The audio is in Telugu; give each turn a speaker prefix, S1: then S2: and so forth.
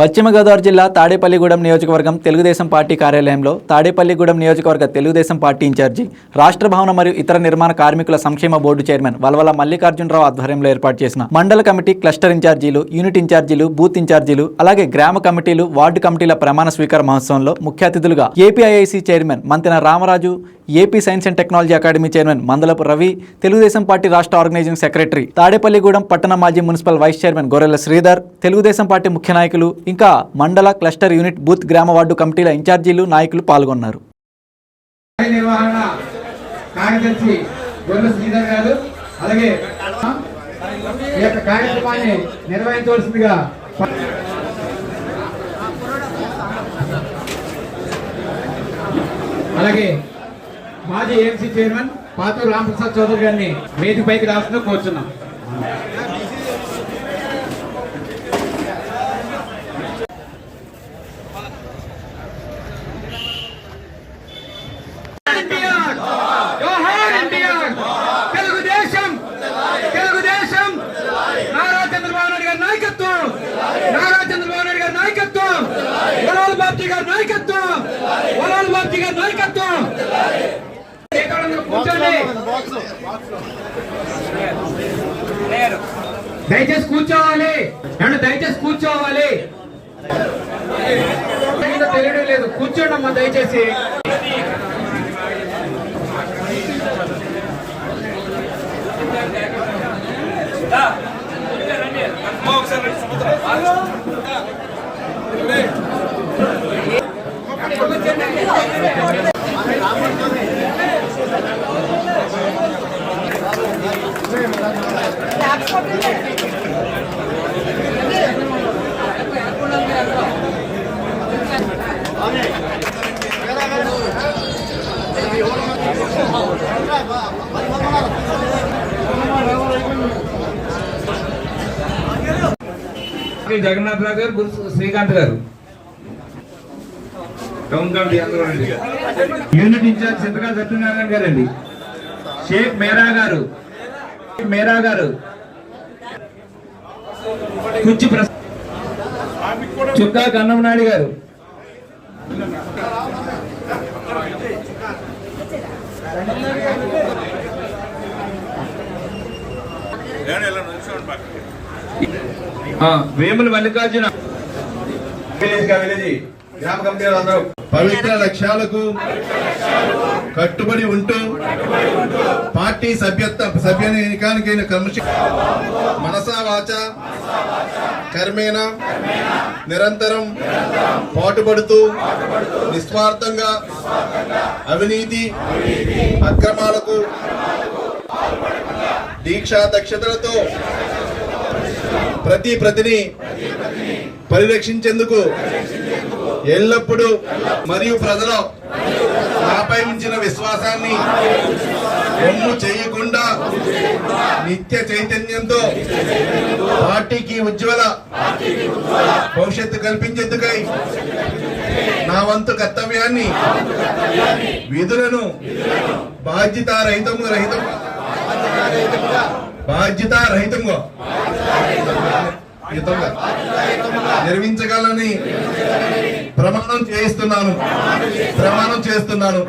S1: పశ్చిమ గోదావరి జిల్లా తాడేపల్లిగూడెం నియోజకవర్గం తెలుగుదేశం పార్టీ కార్యాలయంలో తాడేపల్లిగూడెం నియోజకవర్గ తెలుగుదేశం పార్టీ ఇన్ఛార్జి రాష్ట్ర భవన మరియు ఇతర నిర్మాణ కార్మికుల సంక్షేమ బోర్డు చైర్మన్ వలవల మల్లికార్జునరావు ఆధ్వర్యంలో ఏర్పాటు చేసిన మండల కమిటీ క్లస్టర్ ఇన్ఛార్జీలు యూనిట్ ఇన్ఛార్జీలు బూత్ ఇన్ఛార్జీలు అలాగే గ్రామ కమిటీలు వార్డు కమిటీల ప్రమాణ స్వీకార మహోత్సవంలో ముఖ్య అతిథులుగా APIIC chairman Manthena Ramaraju AP science and technology academy chairman Mandalapu Ravi Telugu Desam party రాష్ట్ర ఆర్గనైజింగ్ సెక్రటరీ తాడేపల్లిగూడెం పట్టణ మాజీ మున్సిపల్ వైస్ చైర్మన్ గొర్రెల శ్రీధర్ తెలుగుదేశం పార్టీ ముఖ్య నాయకులు ఇంకా మండల క్లస్టర్ యూనిట్ బూత్ గ్రామ వార్డు కమిటీల ఇన్ఛార్జీలు నాయకులు పాల్గొన్నారు.
S2: నిర్వహణ కార్యదర్శి శ్రీధర్ గారు అలాగే ఈ యొక్క కార్యక్రమాన్ని నిర్వహించవలసిందిగా అలాగే మాజీ ఏఎంసీ చైర్మన్ పాతూరు రామప్రసాద్ చౌదరి గారిని వేదిక పైకి కోరుచున్నాం ఎన్టీఆర్ జోహార్ ఎన్టీఆర్ తెలుగుదేశం తెలుగుదేశం నారా చంద్రబాబు నాయుడు గారి నాయకత్వం నారా చంద్రబాబు నాయుడు గారి నాయకత్వం వరాల బాబ్జీ గారి నాయకత్వం వరాల దిగ నాయకత్వం దయచేసి కూర్చోవాలి. ఏమంటే దయచేసి కూర్చోవాలి. తెలియడం లేదు. కూర్చోండి అమ్మా దయచేసి. ఒకసారి జగన్నాథ్ రావు గారు గురు శ్రీకాంత్ గారు. Town committee. Unit in charge Chintakala Satyanarayana గారు అండి షేక్ మేరా గారు. మేరా గారు. కుచ్చి చుక్కా కన్నమనాయుడు గారు. ఆ, వేముల మల్లికార్జున.
S3: విలేజ్గా విలేజ్. గ్రామ అందరూ పవిత్ర లక్ష్యాలకు కట్టుబడి ఉంటూ పార్టీ సభ్యత్వ సభ్యనికానికైన క్రమశి మనసా వాచ కర్మేణ నిరంతరం పాటుపడుతూ నిస్వార్థంగా అవినీతి అక్రమాలకు దీక్షా దక్షతలతో ప్రతి ప్రతిని పరిరక్షించేందుకు ఎల్లప్పుడూ మరియు ప్రజలు నాపై ఉంచిన విశ్వాసాన్ని ఒమ్ము చేయకుండా నిత్య చైతన్యంతో పార్టీకి ఉజ్వల భవిష్యత్తు కల్పించేందుకై నా వంతు కర్తవ్యాన్ని విధులను బాధ్యత రహితము రహితం బాధ్యత రహితంగా యుతంగా నిర్మించగలని ప్రమాణం చేయిస్తున్నాను. ప్రమాణం చేస్తున్నాను.